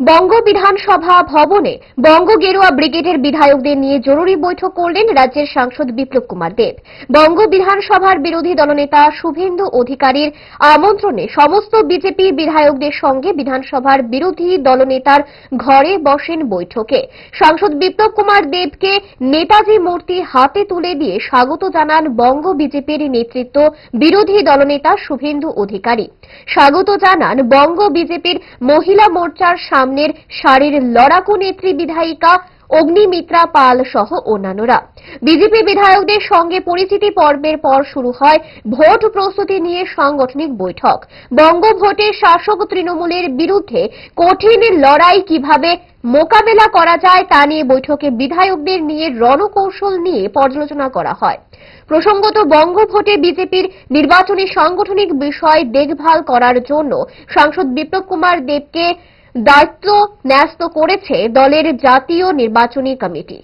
বঙ্গ বিধানসভা ভবনে বঙ্গ গেরুয়া ব্রিগেডের বিধায়কদের নিয়ে জরুরি বৈঠক করলেন রাজ্যের সাংসদ বিপ্লব কুমার দেব। বঙ্গ বিধানসভার বিরোধী দলনেতা শুভেন্দু অধিকারীর আমন্ত্রণে সমস্ত বিজেপি বিধায়কদের সঙ্গে বিধানসভার বিরোধী দলনেতার ঘরে বসেন বৈঠকে। সাংসদ বিপ্লব কুমার দেবকে নেতাজি মূর্তি হাতে তুলে দিয়ে স্বাগত জানান বঙ্গ বিজেপির নেতৃত্ব বিরোধী দলনেতা শুভেন্দু অধিকারী। স্বাগত জানান বঙ্গ বিজেপির মহিলা মোর্চার সামনের সারির লড়াকু নেত্রী বিধায়িকা অগ্নিমিত্রা পাল সহ অন্যান্যরা। বিজেপি বিধায়কদের সঙ্গে পরিচিতি পর্বের পর শুরু হয় ভোট প্রস্তুতি নিয়ে সাংগঠনিক বৈঠক। বঙ্গ ভোটে শাসক তৃণমূলের বিরুদ্ধে কঠিন লড়াই কীভাবে মোকাবেলা করা যায় তা নিয়ে বৈঠকে বিধায়কদের নিয়ে রণকৌশল নিয়ে পর্যালোচনা করা হয়। প্রসঙ্গত বঙ্গ ভোটে বিজেপির নির্বাচনী সাংগঠনিক বিষয় দেখভাল করার জন্য সাংসদ বিপ্লব কুমার দেবকে দায়িত্ব ন্যস্ত করেছে দলের জাতীয় নির্বাচনী কমিটি।